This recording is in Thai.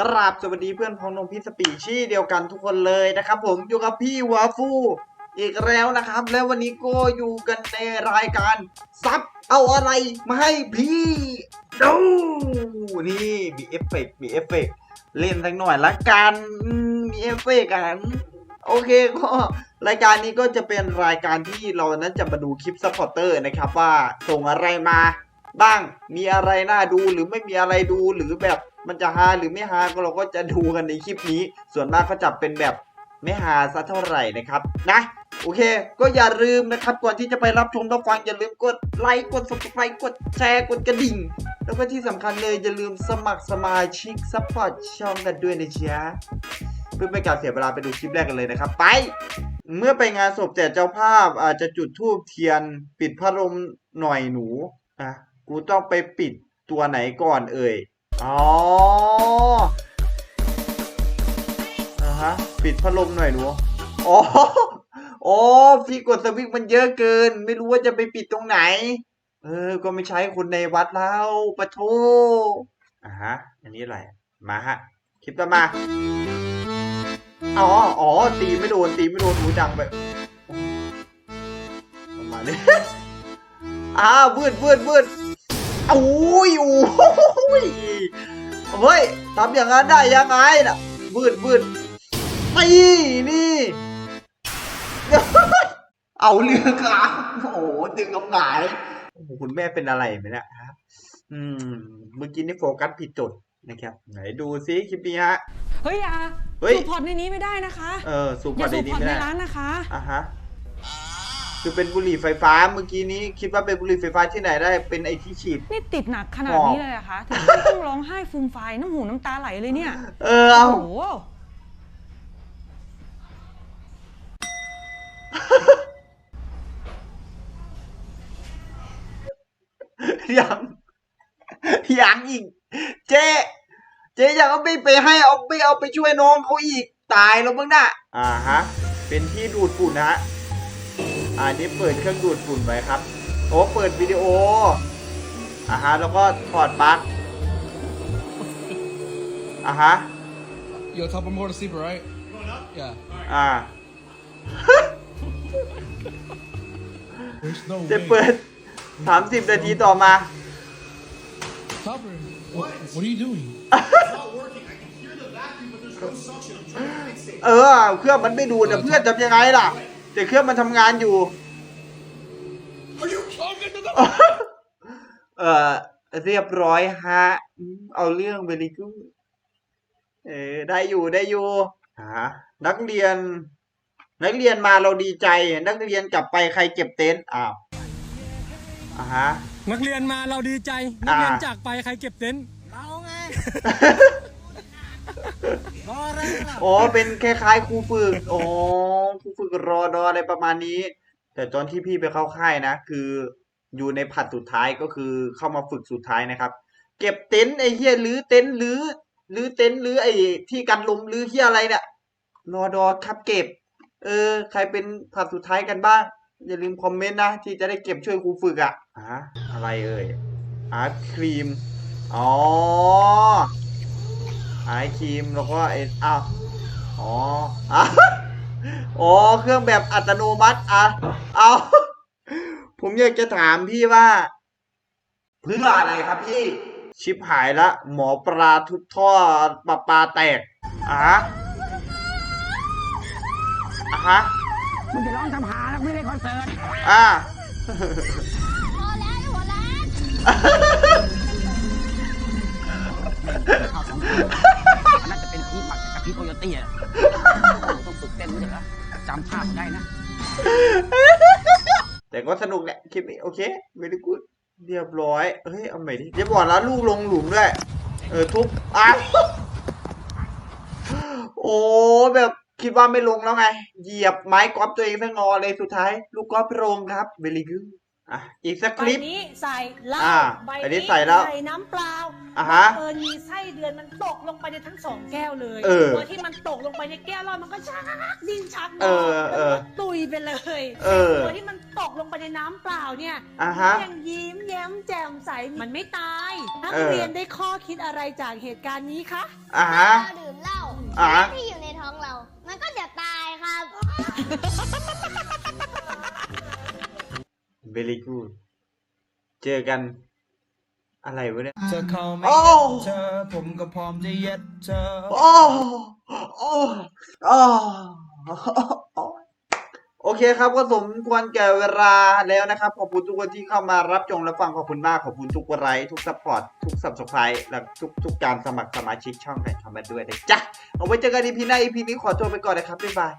กราบสวัสดีเพื่อนพ้องนงพี่สปีชี่เดียวกันทุกคนเลยนะครับผมอยู่กับพี่วาฟูอีกแล้วนะครับ แล้ววันนี้ก็อยู่กันในรายการซับเอาอะไรมาให้พี่ดูนี่มีเอฟเฟกมีเอฟเฟกเล่นสักหน่อยละกันมีเอฟเฟกต์อะโอเคก็รายการนี้ก็จะเป็นรายการที่เรานั้นจะมาดูคลิปซัพพอร์เตอร์นะครับว่าส่งอะไรมาบ้างมีอะไรน่าดูหรือไม่มีอะไรดูหรือแบบ มันจะฮาหรือไม่ฮาก็เราก็จะดูกันในคลิปนี้ ส่วนมากก็จะเป็นแบบไม่ฮาสักเท่าไหร่นะครับนะโอเค ก็อย่าลืมนะครับก่อนที่จะไปรับชมรับฟังอย่าลืมกดไลค์กด subscribe กดแชร์กดกระดิ่ง แล้วก็ที่สำคัญเลยอย่าลืมสมัครสมาชิกซัพพอร์ตช่องกันด้วยนะจ๊ะเพื่อไม่ให้การเสียเวลาไปดูคลิปแรกกันเลยนะครับ ไป เมื่อไปงานศพแต่เจ้าภาพอาจจะจุดธูปเทียน ปิดพัดลมหน่อยหนูอะกูต้องไปปิดตัวไหนก่อนเอ่ย อ๋ออะฮะ ปิดพัดลมหน่อยหนูอ๋ออ๋อพี่กดสวิตช์มันเยอะเกิน ไม่รู้ว่าจะไปปิดตรงไหน เออ ก็ไม่ใช้คนในวัดแล้วปะโทอะฮะ อันนี้อะไร มาฮะ คลิปต่อมา อ๋อ อ๋อ ตีไม่โดน ตีไม่โดนหูดังไปประมาณนี้อ้าวบืดบืดบืด โอ้ยโอ้ยเฮ้ยทำอย่างนั้นได้ยังไงน่ะบืดบืดตีนี่เอาเรื่องอะโอ้โหดึงกับหงายโอ้โหคุณแม่เป็นอะไรไหมเนะฮะอืมเมื่อกี้นี่โฟกัสผิดจุดนะครับ ไหนดูซิคลิปนี้ฮะ เฮ้ยอย่าเฮ้ย สูบพอร์ตในนี้ไม่ได้นะคะ เออสูบอพอย่าร์ตสูในบนี้พอร์ตไม่ในได้ร้านนะคะ อะฮะ คือเป็นบุหรี่ไฟฟ้าเมื่อกี้นี้คิดว่าเป็นบุหรี่ไฟฟ้าที่ไหนได้เป็นไอที่ฉีด นี่ติดหนักขนาดหอบนี้เลยเหรอะคะถึงขั้นต้องร้องไห้ฟูมไฟายน้ำหูน้ำตาไหลเลยเนี่ยเออเอาโอ้โหยังยังอีก เจ๊เจ๊อยากเอาไปไปให้เอาไปเอาไปช่วยน้องเขาอีกตายแล้วมึงน่ะอ่าฮะ เป็นที่ดูดฝุ่นนะฮะ อ่านี่เปิดเครื่องดูดฝุ่นไว้ครับ โอ้เปิดวิดีโออ่าฮะแล้วก็ถอดปลั๊กอ่าฮะ Yo, tell them more to sleep, right? Yeah. อ่า There's no จะเปิดสามสิบนาทีต่อมา Topper, what? What are you doing? เออ เครื่องมันไม่ดูดแต่เพื่อนทำยังไงล่ะ แต่เครื่องมันทำงานอยู่ เออเรียบร้อยฮะอืมเอาเรื่องไปเลยกูเออได้อยู่ได้อยู่ฮะนักเรียน นักเรียนมาเราดีใจ นักเรียนกลับไปใครเก็บเต็นท์อ้าวอ่าฮะนักเรียนมาเราดีใจ นักเรียนอ่าจากไปใครเก็บเต็นท์ อ๋อ เป็นคล้ายๆครูฝึก อ๋อ ครูฝึกรอดออะไรประมาณนี้ แต่ตอนที่พี่ไปเข้าค่ายนะ คืออยู่ในผัดสุดท้ายก็คือเข้ามาฝึกสุดท้ายนะครับ เก็บเต็นท์ไอ้เฮียหรือเต็นท์หรือหรือเต็นท์หรือไอ้ที่กันลมหรือเฮียอะไรเนี่ยรอดอครับเก็บ เออ ใครเป็นผัดสุดท้ายกันบ้าง อย่าลืมคอมเมนต์นะ ที่จะได้เก็บช่วยครูฝึกอะอะอะไรเอ่ยอาร์ตครีม อ๋อ ไอครีมแล้วก็ไออ้าวอ๋ออะอ๋อเครื่องแบบอัตโนมัติอะเอาผมอยากจะถามพี่ว่าเพื่ออะไรครับพี่ ชิบหายละ หมอปลาทุบท่อปลาปลาแตกอะฮะอะฮะมึงจะร้องทำหาแล้วไม่ได้คอนเสิร์ตอะพอแล้วไอ้หัวล้าน พีปักกับพีโคโยตี้อะต้องฝึกเต้นด้วยเหรอจำภาพได้นะ แต่ก็สนุกแหละคลิปนี้โอเคเวลี่กูดเรียบร้อยเฮ้ยเอาใหม่ดิเรียบอยแล้วลูกลงหลุมด้วย เออทุบอ้าวโอ้แบบคิดว่าไม่ลงแล้วไง เหยียบไม้กอล์ฟตัวเองทั้งงอเลยสุดท้าย ลูกกอล์ฟลงครับเวลี่กูด อะอีกสักใบคลิป นี้ใส่เหล้าอ่าใบอันนี้นี้ใส่แล้วใส่น้ำเปล่าอะฮะเออมีไส้เดือนมันตกลงไปในทั้งสองแก้วเลยเออตัวที่มันตกลงไปในแก้วแล้วมันก็ชักดิ้นชักเออ แล้วเออก็ตุยไปเลยเออ ตัวที่มันตกลงไปในน้ำเปล่าเนี่ยอะฮะ ยังยิ้มแย้มแจ่มใสมันไม่ตายนักเออ เรียนได้ข้อคิดอะไรจากเหตุการณ์นี้คะ อะถ้าฮะเราดื่มเหล้าอ่าแก๊ very good เจอกัน อะไรวะเนี่ย เธอเข้าไม่โอ้ เย็ดเธอผมก็พร้อมจะเย็ดเธอ โอ้โอ้โอ้โอเคครับก็สมควรแก่เวลาแล้วนะครับ ขอบคุณทุกคนที่เข้ามารับชมและฟังขอบคุณมาก ขอบคุณทุกไลค์ทุกซัพพอร์ตทุกสับสไครต์และทุกทุกการสมัครสมาชิกช่องไก่ทอมมาด้วยนะจ๊ะ เอาไว้เจอกันอีพีหน้าอีพีนี้ขอตัวไปก่อนนะครับบ๊ายบาย